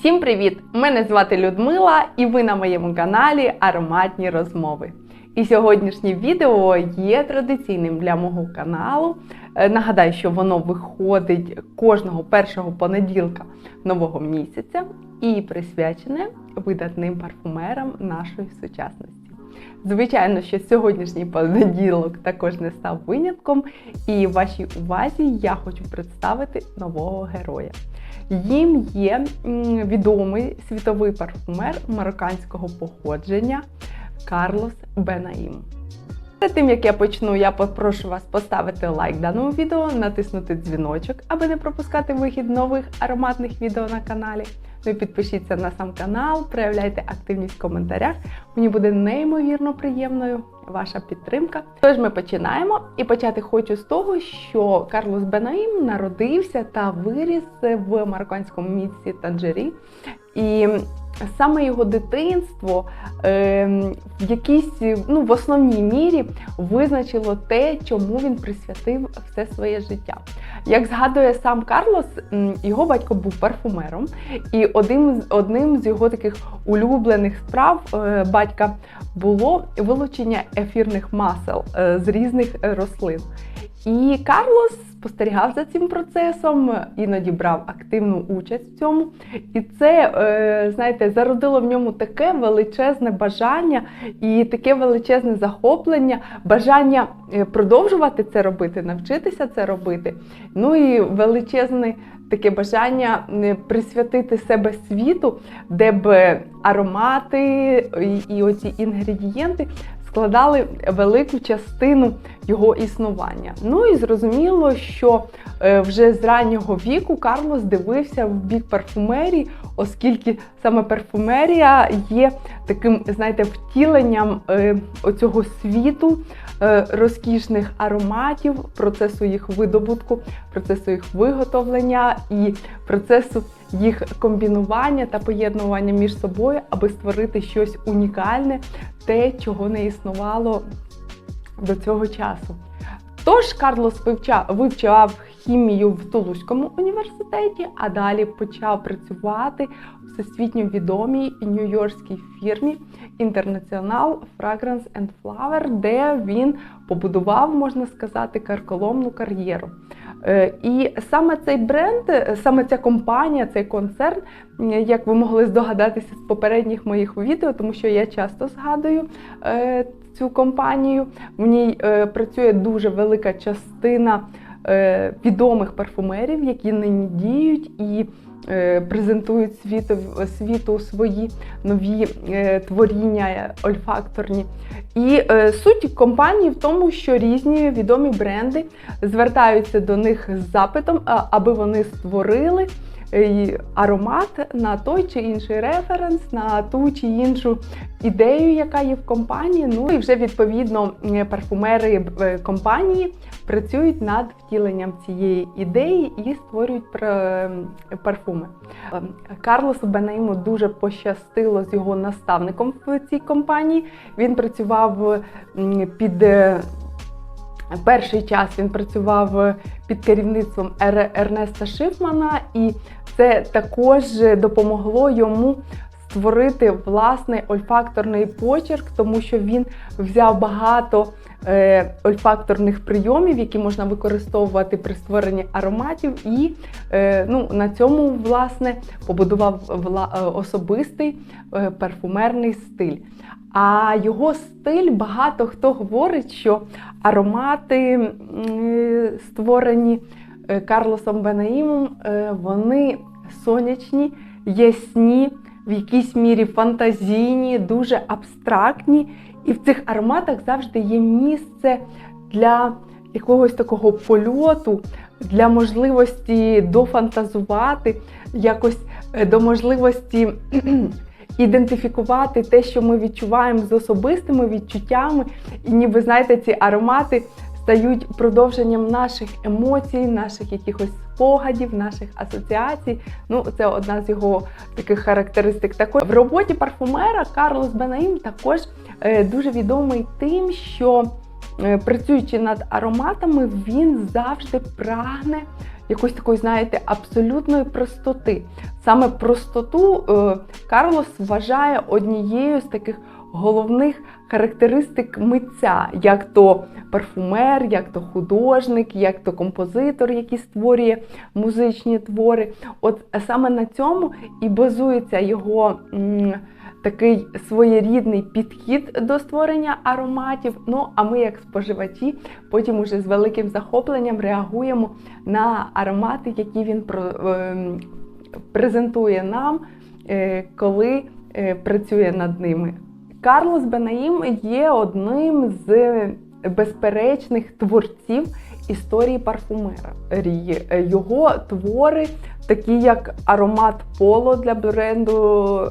Всім привіт! Мене звати Людмила, і ви на моєму каналі Ароматні розмови. І сьогоднішнє відео є традиційним для мого каналу. Е, Нагадаю, що воно виходить кожного першого понеділка нового місяця і присвячене видатним парфумерам нашої сучасності. Звичайно, що сьогоднішній понеділок також не став винятком, і вашій увазі я хочу представити нового героя. Їм є відомий світовий парфумер марокканського походження Карлос Бенаїм. Перед тим як я почну, я попрошу вас поставити лайк даному відео, натиснути дзвіночок, аби не пропускати вихід нових ароматних відео на каналі. Ну і підпишіться на сам канал, проявляйте активність в коментарях. Мені буде неймовірно приємною ваша підтримка. Тож ми починаємо. І почати хочу з того, що Карлос Бенаїм народився та виріс в марокканському місті Танжері. І саме його дитинство е, в якійсь ну, в основній мірі визначило те, чому він присвятив все своє життя. Як згадує сам Карлос, його батько був парфумером, і одним, одним з його таких улюблених справ е, батька було вилучення ефірних масел е, з різних е, рослин. І Карлос спостерігав за цим процесом, іноді брав активну участь в цьому. І це, е, знаєте, зародило в ньому таке величезне бажання і таке величезне захоплення, бажання е, продовжувати це робити, навчитися це робити. Ну і величезне таке бажання е, присвятити себе світу, де б аромати і, і оці інгредієнти складали велику частину його існування. Ну і зрозуміло, що е, вже з раннього віку Карлос дивився в бік парфумерії, оскільки саме парфумерія є таким, знаєте, втіленням е, оцього світу е, розкішних ароматів, процесу їх видобутку, процесу їх виготовлення і процесу їх комбінування та поєднування між собою, аби створити щось унікальне, те, чого не існувало до цього часу. Тож Карлос вивчав, хімію в Тулузькому університеті, а далі почав працювати в всесвітньо відомій нью-йоркській фірмі International Fragrance and Flower, де він побудував, можна сказати, карколомну кар'єру. Е, І саме цей бренд, е, саме ця компанія, цей концерн, як ви могли здогадатися з попередніх моїх відео, тому що я часто згадую е, цю компанію. В ній працює дуже велика частина відомих парфумерів, які нині діють і презентують світу, світу свої нові е, творіння ольфакторні. І е, суть компанії в тому, що різні відомі бренди звертаються до них з запитом, аби вони створили е, аромат на той чи інший референс, на ту чи іншу ідею, яка є в компанії. Ну і вже відповідно е, парфумери е, компанії працюють над втіленням цієї ідеї і створюють парфуми. Е, Карлосу Бенаїму дуже пощастило з його наставником в цій компанії. Він працював під е, перший час він працював під керівництвом Ер- Ернеста Шифмана, і це також допомогло йому створити власний ольфакторний почерк, тому що він взяв багато е, ольфакторних прийомів, які можна використовувати при створенні ароматів, і е, ну, на цьому власне побудував вла- е, особистий е, парфумерний стиль. А його стиль багато хто говорить, що аромати, е, створені Карлосом Бенаїмом, е, вони сонячні, ясні, в якійсь мірі фантазійні, дуже абстрактні. І в цих ароматах завжди є місце для якогось такого польоту, для можливості дофантазувати, якось е, до можливості ідентифікувати те, що ми відчуваємо з особистими відчуттями, і ніби знаєте, ці аромати стають продовженням наших емоцій, наших якихось спогадів, наших асоціацій. Ну, це одна з його таких характеристик. Також в роботі парфумера Карлос Бенаїм також е, дуже відомий тим, що е, працюючи над ароматами, він завжди прагне якоїсь такої, знаєте, абсолютної простоти. Саме простоту е, Карлос вважає однією з таких головних характеристик митця, як то парфумер, як то художник, як то композитор, який створює музичні твори. От саме на цьому і базується його. Такий своєрідний підхід до створення ароматів. Ну а ми, як споживачі, потім уже з великим захопленням реагуємо на аромати, які він ем, презентує нам, е, коли е, працює над ними. Карлос Бенаїм є одним з безперечних творців історії парфумерії. Його твори, такі як аромат Поло для бренду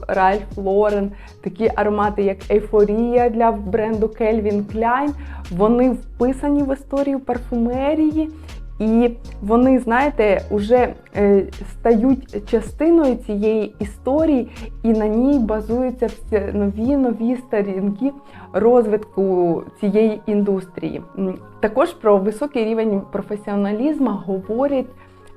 Ralph Lauren, такі аромати, як Ейфорія для бренду Calvin Klein, вони вписані в історію парфумерії. І вони, знаєте, вже е, стають частиною цієї історії, і на ній базуються всі нові нові сторінки розвитку цієї індустрії. Також про високий рівень професіоналізму говорять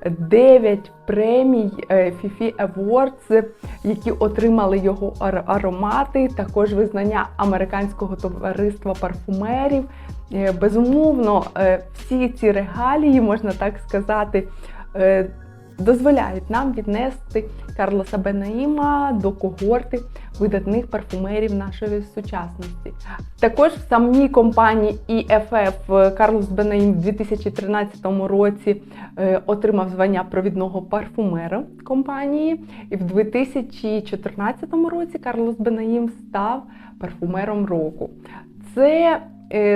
9 премій е, Fifi Awards, які отримали його аромати, також визнання американського товариства парфумерів. Е, Безумовно, е, всі ці регалії, можна так сказати, е, дозволяють нам віднести Карлоса Бенаїма до когорти видатних парфумерів нашої сучасності. Також в самій компанії EFF Карлос Бенаїм в 2013 році отримав звання провідного парфумера компанії, і в 2014 році Карлос Бенаїм став парфумером року. Це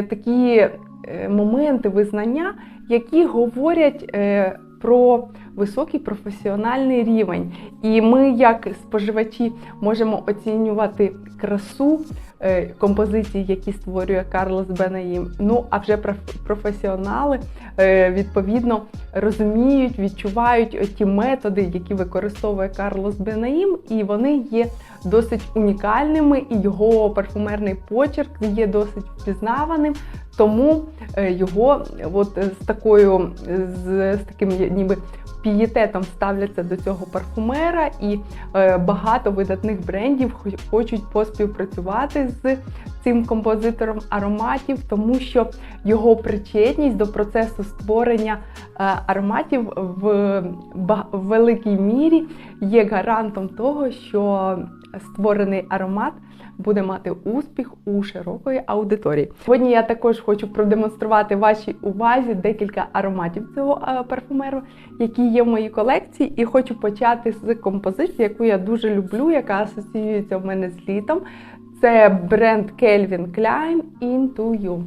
такі е, моменти визнання, які говорять е, про високий професіональний рівень. І ми, як споживачі, можемо оцінювати красу е, композицій, які створює Карлос Бенаїм. Ну а вже проф- професіонали е, відповідно розуміють, відчувають ті методи, які використовує Карлос Бенаїм, і вони є досить унікальними, і його парфумерний почерк є досить впізнаваним. Тому е, його от з такою з, з таким ніби пієтетом ставляться до цього парфумера, і е, багато видатних брендів хочуть поспівпрацювати з цим композитором ароматів, тому що його причетність до процесу створення е, ароматів в великій мірі є гарантом того, що створений аромат буде мати успіх у широкої аудиторії. Сьогодні я також хочу продемонструвати вашій увазі декілька ароматів цього е, парфумеру, які є в моїй колекції, і хочу почати з композиції, яку я дуже люблю, яка асоціюється в мене з літом. Це бренд Calvin Klein Into You.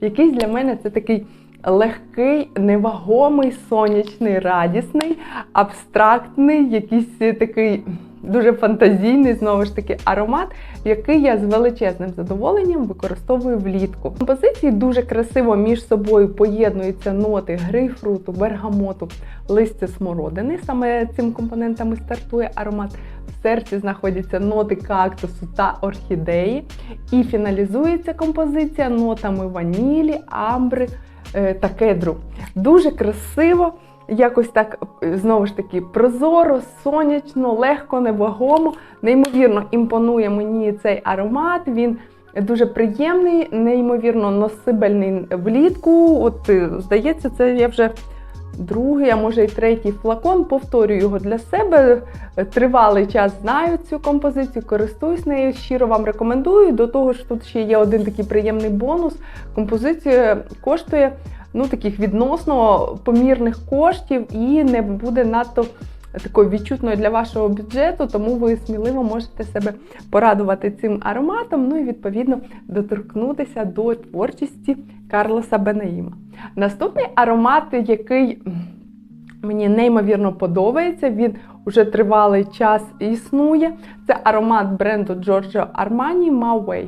Якийсь для мене це такий легкий, невагомий, сонячний, радісний, абстрактний, якийсь такий дуже фантазійний, знову ж таки, аромат, який я з величезним задоволенням використовую влітку. Композиції дуже красиво між собою поєднуються ноти грейпфруту, бергамоту, листя смородини. Саме цим компонентами стартує аромат. В серці знаходяться ноти кактусу та орхідеї. І фіналізується композиція нотами ванілі, амбри е, та кедру. Дуже красиво. Якось так знову ж таки прозоро, сонячно, легко, невагомо. Неймовірно імпонує мені цей аромат. Він дуже приємний, неймовірно носибельний влітку. От е, здається, це я вже другий, а може й третій флакон. Повторюю його для себе. Тривалий час знаю цю композицію, користуюсь нею. Щиро вам рекомендую. До того ж, тут ще є один такий приємний бонус. Композиція коштує ну, таких відносно помірних коштів і не буде надто такою відчутною для вашого бюджету, тому ви сміливо можете себе порадувати цим ароматом, ну і відповідно доторкнутися до творчості Карлоса Бенаїма. Наступний аромат, який мені неймовірно подобається, він уже тривалий час існує. Це аромат бренду Giorgio Armani Mauway.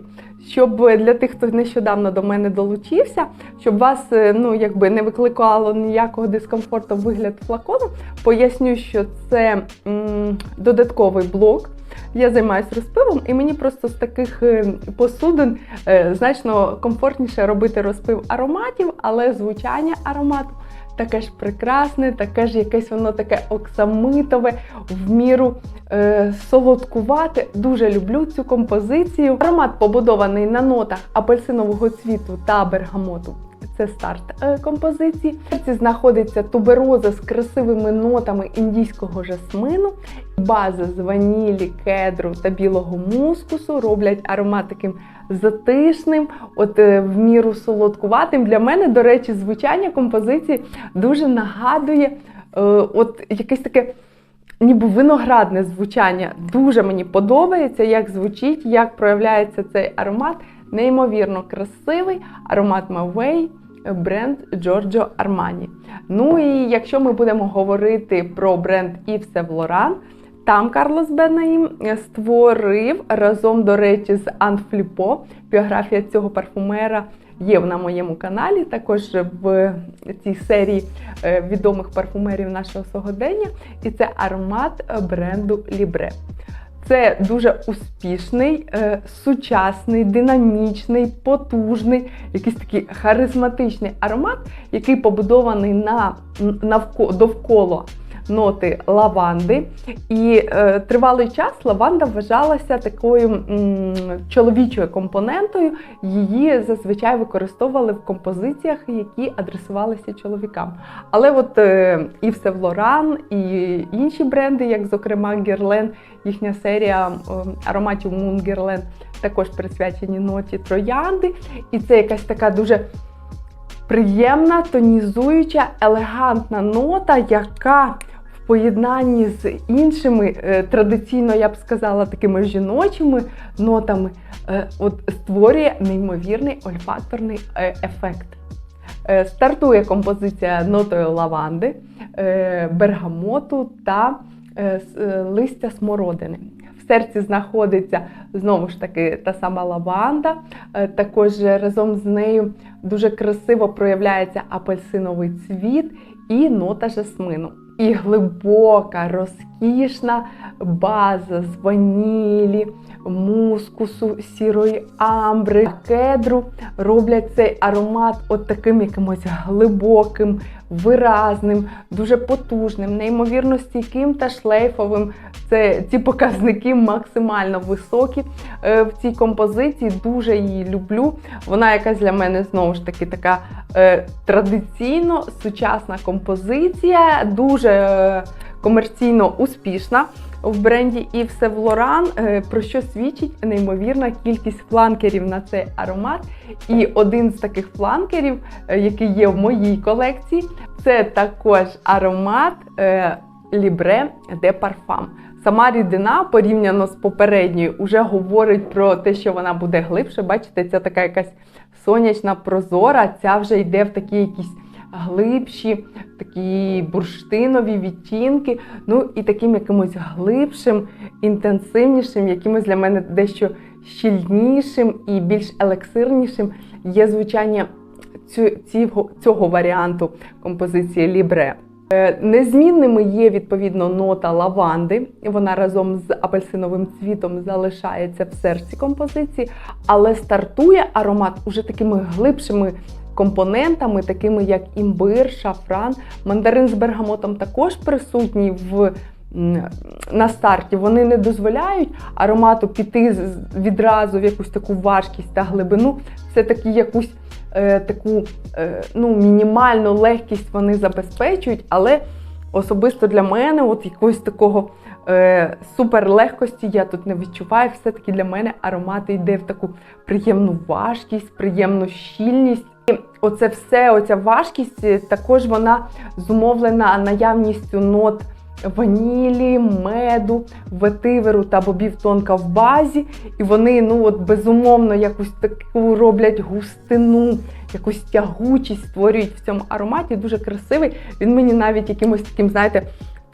Щоб для тих, хто нещодавно до мене долучився, щоб вас е, ну, якби не викликало ніякого дискомфорту вигляд флакону, поясню, що це м, додатковий блок я займаюся розпивом, і мені просто з таких е, посудин е, значно комфортніше робити розпив ароматів, але звучання аромату таке ж прекрасне, таке ж якесь воно таке оксамитове, в міру е, солодкувате. Дуже люблю цю композицію. Аромат побудований на нотах апельсинового цвіту та бергамоту. Це старт е, композиції. В серці знаходиться тубероза з красивими нотами індійського жасмину. База з ванілі, кедру та білого мускусу роблять аромат таким затишним, от е, в міру солодкуватим. Для мене, до речі, звучання композиції дуже нагадує е, от якесь таке. Ніби виноградне звучання дуже мені подобається, як звучить, як проявляється цей аромат. Неймовірно красивий аромат Maway, бренд Giorgio Armani. Ну і якщо ми будемо говорити про бренд Yves Saint Laurent, там Карлос Бенаїм створив разом, до речі, з Ан Фліпо. Біографія цього парфумера є на моєму каналі, також в цій серії е, відомих парфумерів нашого сьогодення. І це аромат бренду Libre. Це дуже успішний, е, сучасний, динамічний, потужний, якийсь такий харизматичний аромат, який побудований на навко довкола ноти лаванди. І е, тривалий час лаванда вважалася такою м, чоловічою компонентою. Її зазвичай використовували в композиціях, які адресувалися чоловікам. Але от е, і Saint Laurent, і інші бренди, як зокрема Guerlain, їхня серія е, ароматів Moon Guerlain, також присвячені ноті троянди. І це якась така дуже приємна, тонізуюча, елегантна нота, яка поєднанні з іншими, е, традиційно, я б сказала, такими жіночими нотами, е, от створює неймовірний ольфакторний е, ефект. Стартує композиція нотою лаванди, бергамоту та листя смородини. В серці знаходиться знову ж таки та сама лаванда. Також разом з нею дуже красиво проявляється апельсиновий цвіт і нота жасмину. І глибока, розкішна база з ванілі, мускусу, сірої амбри, кедру роблять цей аромат от таким якимось глибоким, виразним, дуже потужним, неймовірно стійким та шлейфовим. Це ці показники максимально високі е, в цій композиції. Дуже її люблю. Вона якась для мене знову ж таки така е, традиційно сучасна композиція, дуже е, комерційно успішна. В бренді Yves Saint Laurent, е, про що свідчить неймовірна кількість фланкерів на цей аромат. І один з таких фланкерів, е, який є в моїй колекції, це також аромат е, Libre de Parfum. Сама рідина порівняно з попередньою вже говорить про те, що вона буде глибше. Бачите, це така якась сонячна прозора, ця вже йде в такі якісь глибші, такі бурштинові відтінки. Ну і таким якимось глибшим, інтенсивнішим, якимось для мене дещо щільнішим і більш елексирнішим є звучання цього, цього варіанту композиції Лібре. Е, Незмінними є відповідно нота лаванди. Вона разом з апельсиновим цвітом залишається в серці композиції, але стартує аромат уже такими глибшими компонентами, такими як імбир, шафран, мандарин з бергамотом також присутній в. На старті вони не дозволяють аромату піти відразу в якусь таку важкість та глибину. Все таки якусь е, таку е, ну, мінімальну легкість вони забезпечують, але особисто для мене, от якогось такого е, суперлегкості я тут не відчуваю. Все-таки для мене аромат йде в таку приємну важкість, приємну щільність. І оце все, оця важкість, е, також вона зумовлена наявністю нот. Ванілі, меду, ветиверу та бобів тонка в базі, і вони ну от безумовно якусь таку роблять густину, якусь тягучість створюють в цьому ароматі. Дуже красивий. Він мені навіть якимось таким, знаєте,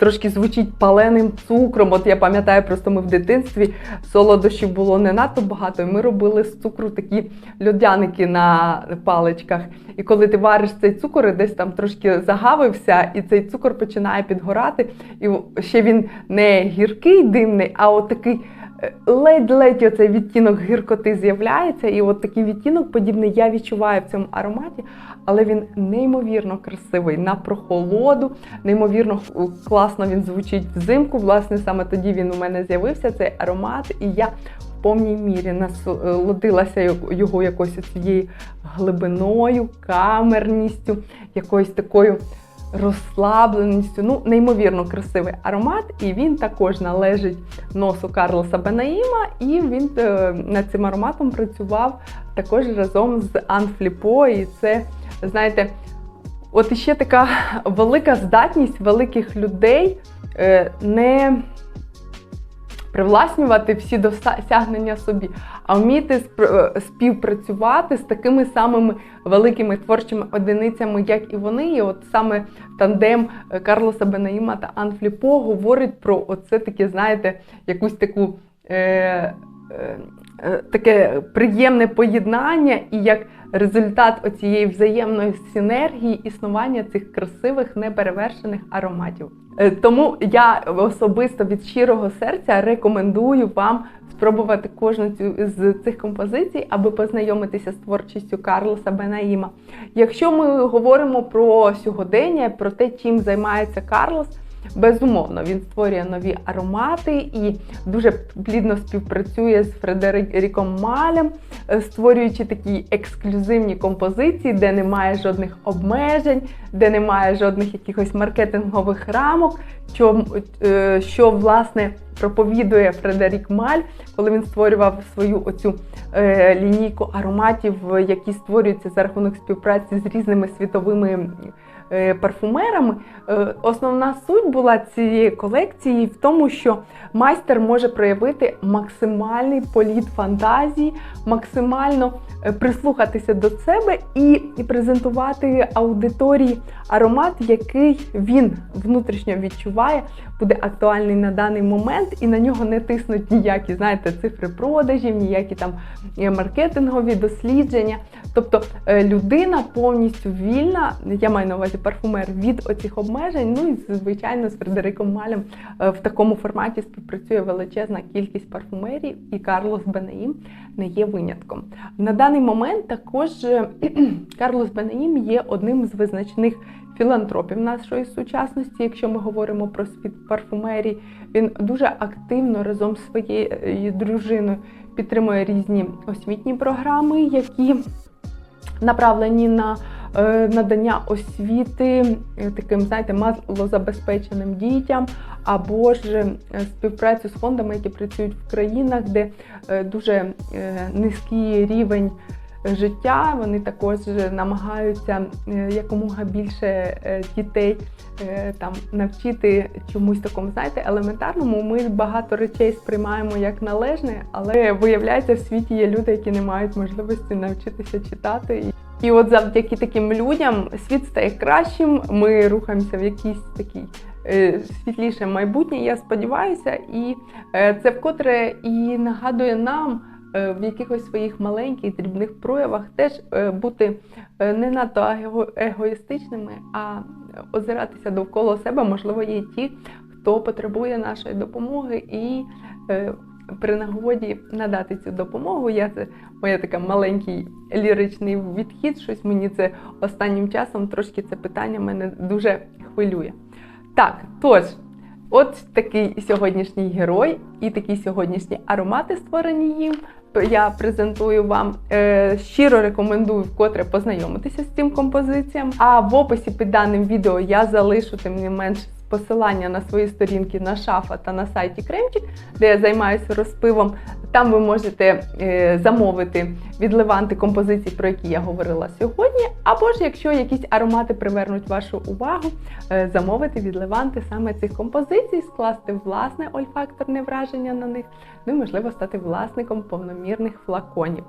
трошки звучить паленим цукром. От я пам'ятаю, просто ми в дитинстві солодощів було не надто багато, і ми робили з цукру такі льодяники на паличках. І коли ти вариш цей цукор, і десь там трошки загавився, і цей цукор починає підгорати, і ще він не гіркий димний, а от такий. е, Ледь-ледь оцей відтінок гіркоти з'являється, і от такий відтінок подібний я відчуваю в цьому ароматі, але він неймовірно красивий на прохолоду, неймовірно е, класно він звучить взимку. Власне, саме тоді він у мене з'явився цей аромат, і я в повній мірі насолодилася його- його якоюсь цією глибиною, камерністю, якоюсь такою розслабленістю. Ну, неймовірно красивий аромат, і він також належить носу Карлоса Бенаїма, і він е, над цим ароматом працював також разом з Анфліпо. І це, знаєте, от іще така велика здатність великих людей е, не привласнювати всі досягнення собі, а вміти е, співпрацювати з такими самими великими творчими одиницями, як і вони. І от саме тандем е, Карлоса Бенаїма та Ан Фліпо говорить про оце таке, знаєте, якусь таку. Е, Таке приємне поєднання, і як результат оцієї взаємної синергії існування цих красивих неперевершених ароматів. Е, Тому я особисто від щирого серця рекомендую вам спробувати кожну цю з цих композицій, аби познайомитися з творчістю Карлоса Бенаїма. Якщо ми говоримо про сьогодення, про те, чим займається Карлос. Безумовно, він створює нові аромати і дуже плідно співпрацює з Фредериком Малем, е, створюючи такі ексклюзивні композиції, де немає жодних обмежень, де немає жодних якихось маркетингових рамок, що, е, що власне проповідує Фредерік Маль, коли він створював свою оцю е, лінійку ароматів, які створюються за рахунок співпраці з різними світовими парфумерами. Е, Основна суть була цієї колекції в тому, що майстер може проявити максимальний політ фантазії, максимально е, прислухатися до себе і, презентувати аудиторії аромат, який він внутрішньо відчуває, буде актуальний на даний момент, і на нього не тиснуть ніякі, знаєте, цифри продажів, ніякі там е, маркетингові дослідження. Тобто е, людина повністю вільна, я маю на увазі парфумер від оцих обмежень. Ну і звичайно з Фредериком Малем е, в такому форматі співпрацює величезна кількість парфумерів, і Карлос Бенеїм не є винятком. На даний момент також е, Карлос Бенеїм є одним з визначних філантропів нашої сучасності. Якщо ми говоримо про світ парфумерії, він дуже активно разом з своєю дружиною підтримує різні освітні програми, які направлені на надання освіти е, таким, знаєте, малозабезпеченим дітям, або ж е, співпрацю з фондами, які працюють в країнах, де е, дуже е, низький рівень життя. Вони також намагаються е, якомога більше е, дітей е, там навчити чомусь такому, знаєте, елементарному. Ми багато речей сприймаємо як належне, але виявляється, в світі є люди, які не мають можливості навчитися читати. І от завдяки таким людям світ стає кращим. Ми рухаємося в якийсь такий світліше майбутнє. Я сподіваюся, і це вкотре і нагадує нам в якихось своїх маленьких дрібних проявах теж е, бути е, не надто егоїстичними, а озиратися довкола себе. Можливо, є ті, хто потребує нашої допомоги і. е, При нагоді надати цю допомогу. Я це моя така маленький ліричний відхід. Щось мені це останнім часом трошки це питання мене дуже хвилює. Так, тож, от такий сьогоднішній герой і такі сьогоднішні аромати створені їм. Я презентую вам. Е, щиро рекомендую вкотре познайомитися з цим композиціям. А в описі під даним відео я залишу тим не менш посилання на свої сторінки на шафа та на сайті Кремчик, де я займаюся розпивом. Там ви можете е, замовити відливанти композицій, про які я говорила сьогодні. Або ж, якщо якісь аромати привернуть вашу увагу, е, замовити відливанти саме цих композицій, скласти власне ольфакторне враження на них, ну і можливо стати власником повномірних флаконів.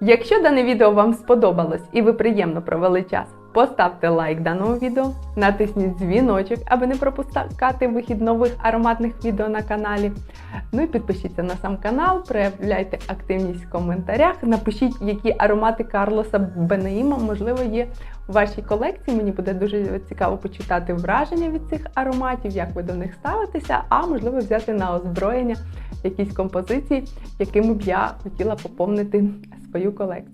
Якщо дане відео вам сподобалось і ви приємно провели час, Поставте лайк даному відео, натисніть дзвіночок, аби не пропускати вихід нових ароматних відео на каналі. Ну і підпишіться на сам канал, проявляйте активність в коментарях. Напишіть, які аромати Карлоса Бенеїма, можливо, є у вашій колекції. Мені буде дуже цікаво почитати враження від цих ароматів, як ви до них ставитеся, а можливо взяти на озброєння якісь композиції, якими б я хотіла поповнити свою колекцію.